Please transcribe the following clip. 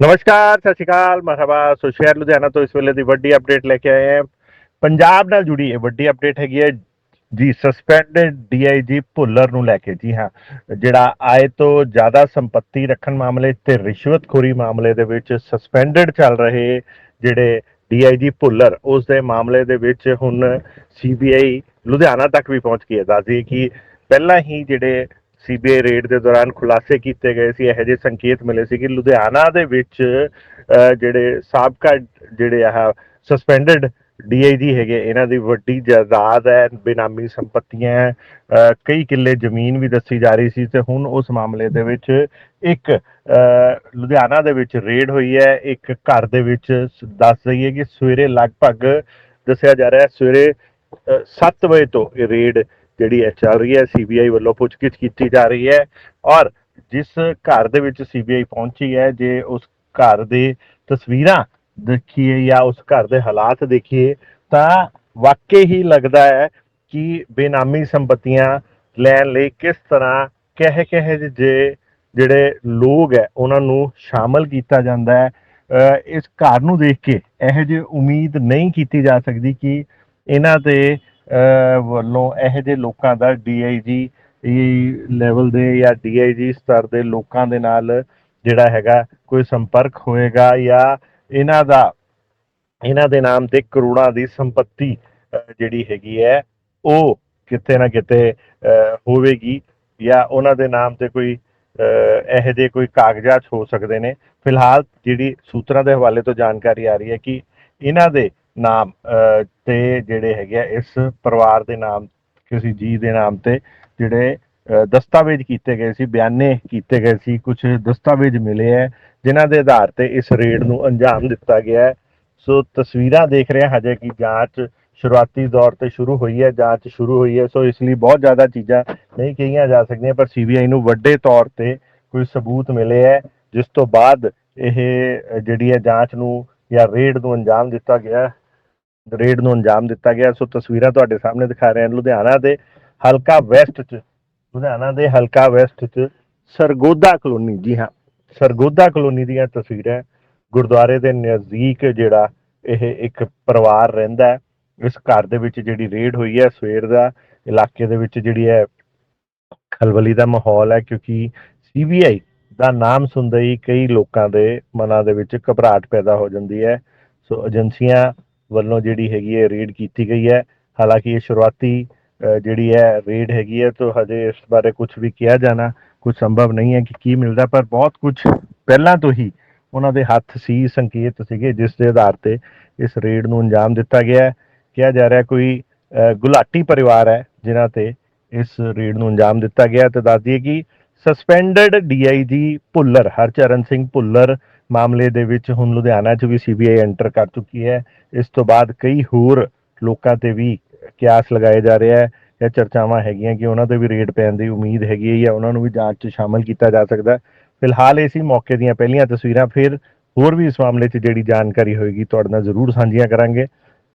ਨਮਸਕਾਰ, ਸਤਿ ਸ਼੍ਰੀ ਅਕਾਲ, ਮਰਹਬਾ। ਸੋ ਸ਼ਹਿਰ ਲੁਧਿਆਣਾ ਤੋਂ ਇਸ ਵੇਲੇ ਦੀ ਵੱਡੀ ਅਪਡੇਟ ਲੈ ਕੇ ਆਏ ਹਾਂ। ਪੰਜਾਬ ਨਾਲ ਜੁੜੀ ਇਹ ਵੱਡੀ ਅਪਡੇਟ ਹੈਗੀ ਹੈ ਜੀ ਸਸਪੈਂਡਡ ਡੀਆਈਜੀ ਭੁੱਲਰ ਨੂੰ ਲੈ ਕੇ। ਜੀ ਹਾਂ, ਜਿਹੜਾ ਆਏ ਤੋਂ ਜ਼ਿਆਦਾ ਸੰਪਤੀ ਰੱਖਣ ਮਾਮਲੇ ਤੇ ਰਿਸ਼ਵਤਖੋਰੀ ਮਾਮਲੇ ਦੇ ਵਿੱਚ ਸਸਪੈਂਡਡ ਚੱਲ ਰਹੇ ਜਿਹੜੇ ਡੀਆਈਜੀ ਭੁੱਲਰ, ਉਸ ਦੇ ਮਾਮਲੇ ਦੇ ਵਿੱਚ ਹੁਣ ਸੀਬੀਆਈ ਲੁਧਿਆਣਾ ਤੱਕ ਵੀ ਪਹੁੰਚ ਗਈ ਹੈ। ਦੱਸਦੀ ਕਿ ਪਹਿਲਾਂ ਹੀ ਜਿਹੜੇ ਸੀਬੀਆਈ ਰੇਡ ਦੇ ਦੌਰਾਨ ਖੁਲਾਸੇ ਕੀਤੇ ਗਏ ਸੀ ਇਹੋ ਜਿਹੇ ਸੰਕੇਤ ਮਿਲੇ ਸੀ ਕਿ ਲੁਧਿਆਣਾ ਦੇ ਵਿੱਚ ਜਿਹੜੇ ਸਾਬਕਾ ਜਿਹੜੇ ਆਹ ਸਸਪੈਂਡਡ ਡੀਆਈਜੀ ਹੈਗੇ ਇਹਨਾਂ ਦੀ ਵੱਡੀ ਜਾਇਦਾਦ ਹੈ ਬੇਨਾਮੀ ਸੰਪਤੀਆਂ ਹੈ, ਕਈ ਕਿੱਲੇ ਜ਼ਮੀਨ ਵੀ ਦੱਸੀ ਜਾ ਰਹੀ ਸੀ ਤੇ ਹੁਣ ਉਸ ਮਾਮਲੇ ਦੇ ਵਿੱਚ ਇੱਕ ਅਹ, ਲੁਧਿਆਣਾ ਦੇ ਵਿੱਚ ਰੇਡ ਹੋਈ ਹੈ ਇੱਕ ਘਰ ਦੇ ਵਿੱਚ ਸ- ਦੱਸ ਦਈਏ ਕਿ ਸਵੇਰੇ ਲਗਭਗ ਦੱਸਿਆ ਜਾ ਰਿਹਾ ਸਵੇਰੇ 7 ਵਜੇ ਤੋਂ ਇਹ ਰੇਡ ਜਿਹੜੀ ਹੈ ਚੱਲ ਰਹੀ ਹੈ ਸੀਬੀਆਈ ਵੱਲੋਂ ਪੁੱਛਗਿੱਛ ਕੀਤੀ ਜਾ ਰਹੀ ਹੈ ਔਰ ਜਿਸ ਘਰ ਦੇ ਵਿੱਚ ਸੀਬੀਆਈ ਪਹੁੰਚੀ ਹੈ, ਜੇ ਉਸ ਘਰ ਦੇ ਤਸਵੀਰਾਂ ਦੇਖੀਏ ਜਾਂ ਉਸ ਘਰ ਦੇ ਹਾਲਾਤ ਦੇਖੀਏ, ਤਾਂ ਵਾਕਈ ਹੀ ਲੱਗਦਾ ਹੈ ਕਿ ਬੇਨਾਮੀ ਸੰਪਤੀਆਂ ਲੈਣ ਲਈ ਕਿਸ ਤਰ੍ਹਾਂ ਕਹਿ ਕਹਿ ਜੇ ਜਿਹੜੇ ਲੋਕ ਹੈ, ਉਹਨਾਂ ਨੂੰ ਸ਼ਾਮਲ ਕੀਤਾ ਜਾਂਦਾ ਹੈ। ਅਹ ਇਸ ਘਰ ਨੂੰ ਦੇਖ ਕੇ ਇਹੋ ਜਿਹੀ ਉਮੀਦ ਨਹੀਂ ਕੀਤੀ ਜਾ ਸਕਦੀ ਕਿ ਇਹਨਾਂ ਦੇ ਵੱਲੋਂ ਇਹੋ ਜਿਹੇ ਲੋਕਾਂ ਦਾ ਡੀਆਈਜੀ ਲੈਵਲ ਦੇ ਜਾਂ ਡੀਆਈਜੀ ਸਤਰ ਦੇ ਲੋਕਾਂ ਦੇ ਨਾਲ ਜਿਹੜਾ ਹੈਗਾ ਕੋਈ ਸੰਪਰਕ ਹੋਏਗਾ ਜਾਂ ਇਹਨਾਂ ਦਾ, ਇਹਨਾਂ ਦੇ ਨਾਮ ਤੇ ਕਰੋੜਾਂ ਦੀ ਸੰਪਤੀ ਜਿਹੜੀ ਹੈਗੀ ਹੈ, ਉਹ ਕਿਤੇ ਨਾ ਕਿਤੇ, ਅਹ ਹੋਵੇਗੀ ਜਾਂ ਉਹਨਾਂ ਦੇ ਨਾਮ ਤੇ ਕੋਈ, ਅਹ ਇਹੋ ਜਿਹੇ ਕੋਈ ਕਾਗਜ਼ਾਤ ਹੋ ਸਕਦੇ ਨੇ। ਫਿਲਹਾਲ ਜਿਹੜੀ ਸੂਤਰਾਂ ਦੇ ਹਵਾਲੇ ਤੋਂ ਜਾਣਕਾਰੀ ਆ ਰਹੀ ਹੈ ਕਿ ਇਹਨਾਂ ਦੇ ਨਾਮ ਅਹ, ਤੇ ਜਿਹੜੇ ਹੈਗੇ ਆ ਇਸ ਪਰਿਵਾਰ ਦੇ ਨਾਮ ਕਿਸੇ ਜੀ ਦੇ ਨਾਮ ਤੇ ਜਿਹੜੇ ਦਸਤਾਵੇਜ਼ ਕੀਤੇ ਗਏ ਸੀ ਬਿਆਨੇ ਕੀਤੇ ਗਏ ਸੀ ਕੁਝ ਦਸਤਾਵੇਜ਼ ਮਿਲੇ ਹੈ ਜਿਨ੍ਹਾਂ ਦੇ ਆਧਾਰ ਤੇ ਇਸ ਰੇਡ ਨੂੰ ਅੰਜਾਮ ਦਿੱਤਾ ਗਿਆ ਹੈ। ਸੋ ਤਸਵੀਰਾਂ ਦੇਖ ਰਹੇ ਹਜੇ ਕਿ ਜਾਂਚ ਸ਼ੁਰੂਆਤੀ ਦੌਰ ਤੇ ਸ਼ੁਰੂ ਹੋਈ ਹੈ ਜਾਂਚ ਸ਼ੁਰੂ ਹੋਈ ਹੈ ਸੋ ਇਸ ਲਈ ਬਹੁਤ ਜ਼ਿਆਦਾ ਚੀਜ਼ਾਂ ਨਹੀਂ ਕਹੀਆਂ ਜਾ ਸਕਦੀਆਂ ਪਰ ਸੀਬੀਆਈ ਨੂੰ ਵੱਡੇ ਤੌਰ ਤੇ ਕੋਈ ਸਬੂਤ ਮਿਲੇ ਹੈ ਜਿਸ ਤੋਂ ਬਾਅਦ ਇਹ ਜਿਹੜੀ ਹੈ ਜਾਂਚ ਨੂੰ ਜਾਂ ਰੇਡ ਨੂੰ ਅੰਜਾਮ ਦਿੱਤਾ ਗਿਆ ਰੇਡ ਨੂੰ ਅੰਜਾਮ ਦਿੱਤਾ ਗਿਆ। ਸੋ ਤਸਵੀਰਾਂ ਤੁਹਾਡੇ ਸਾਹਮਣੇ ਦਿਖਾ ਰਹੇ ਹਾਂ ਲੁਧਿਆਣਾ ਦੇ ਹਲਕਾ ਵੈਸਟ ਚ, ਲੁਧਿਆਣਾ ਦੇ ਹਲਕਾ ਵੈਸਟ ਚ ਸਰਗੋਦਾ ਕਲੋਨੀ। ਜੀ ਹਾਂ, ਸਰਗੋਦਾ ਕਲੋਨੀ ਦੀਆਂ ਤਸਵੀਰਾਂ ਗੁਰਦੁਆਰੇ ਦੇ ਨਜ਼ਦੀਕ ਜਿਹੜਾ ਇਹ ਇੱਕ ਪਰਿਵਾਰ ਰਹਿੰਦਾ ਹੈ। ਇਸ ਘਰ ਦੇ ਵਿੱਚ ਜਿਹੜੀ ਰੇਡ ਹੋਈ ਹੈ, ਸਵੇਰ ਦਾ ਇਲਾਕੇ ਦੇ ਵਿੱਚ ਜਿਹੜੀ ਹੈ, ਖਲਬਲੀ ਦਾ ਮਾਹੌਲ ਹੈ ਕਿਉਂਕਿ ਸੀਬੀਆਈ ਦਾ ਨਾਮ ਸੁਣਦੇ ਹੀ ਕਈ ਲੋਕਾਂ ਦੇ ਮਨਾਂ ਦੇ ਵਿੱਚ ਘਬਰਾਹਟ ਪੈਦਾ ਹੋ ਜਾਂਦੀ ਹੈ। ਸੋ ਏਜੰਸੀਆਂ ਵੱਲੋਂ ਜਿਹੜੀ ਹੈਗੀ ਹੈ ਰੇਡ ਕੀਤੀ ਗਈ ਹੈ। ਹਾਲਾਂਕਿ ਇਹ ਸ਼ੁਰੂਆਤੀ ਜਿਹੜੀ ਹੈ ਰੇਡ ਹੈਗੀ ਹੈ ਤਾਂ ਹਜੇ ਇਸ ਬਾਰੇ ਕੁਝ ਵੀ ਕਿਹਾ ਜਾਣਾ ਕੁਝ ਸੰਭਵ ਨਹੀਂ ਹੈ ਕਿ ਕੀ ਮਿਲਦਾ ਪਰ ਬਹੁਤ ਕੁਝ ਪਹਿਲਾਂ ਤੋਂ ਹੀ ਉਹਨਾਂ ਦੇ ਹੱਥ ਸੀ ਸੰਕੇਤ ਸੀਗੇ ਜਿਸ ਦੇ ਆਧਾਰ ਤੇ ਇਸ ਰੇਡ ਨੂੰ ਅੰਜਾਮ ਦਿੱਤਾ ਗਿਆ ਹੈ। ਕਿਹਾ ਜਾ ਰਿਹਾ ਕੋਈ ਅ, ਗੁਲਾਟੀ ਪਰਿਵਾਰ ਹੈ ਜਿਨ੍ਹਾਂ ਤੇ ਇਸ ਰੇਡ ਨੂੰ ਅੰਜਾਮ ਦਿੱਤਾ ਗਿਆ ਤੇ ਦੱਸ ਦਈਏ ਕਿ ਸਸਪੈਂਡਡ ਡੀਆਈਜੀ ਭੁੱਲਰ, ਹਰਚਰਨ ਸਿੰਘ ਭੁੱਲਰ ਮਾਮਲੇ ਦੇ ਵਿੱਚ ਹੁਣ ਲੁਧਿਆਣਾ 'ਚ ਵੀ ਸੀਬੀਆਈ ਐਂਟਰ ਕਰ ਚੁੱਕੀ ਹੈ। ਇਸ ਤੋਂ ਬਾਅਦ ਕਈ ਹੋਰ ਲੋਕਾਂ ਤੇ ਵੀ ਕਿਆਸ ਲਗਾਏ ਜਾ ਰਿਹਾ ਹੈ ਜਾਂ ਚਰਚਾਵਾਂ ਹੈਗੀਆਂ ਕਿ ਉਹਨਾਂ ਤੇ ਵੀ ਰੇਡ ਪੈਣ ਦੀ ਉਮੀਦ ਹੈਗੀ ਹੈ ਜਾਂ ਉਹਨਾਂ ਨੂੰ ਵੀ ਜਾਂਚ 'ਚ ਸ਼ਾਮਲ ਕੀਤਾ ਜਾ ਸਕਦਾ ਫਿਲਹਾਲ ਇਹ ਸੀ ਮੌਕੇ ਦੀਆਂ ਪਹਿਲੀਆਂ ਤਸਵੀਰਾਂ, ਫਿਰ ਹੋਰ ਵੀ ਇਸ ਮਾਮਲੇ 'ਚ ਜਿਹੜੀ ਜਾਣਕਾਰੀ ਹੋਏਗੀ ਤੁਹਾਡੇ ਨਾਲ ਜ਼ਰੂਰ ਸਾਂਝੀਆਂ ਕਰਾਂਗੇ।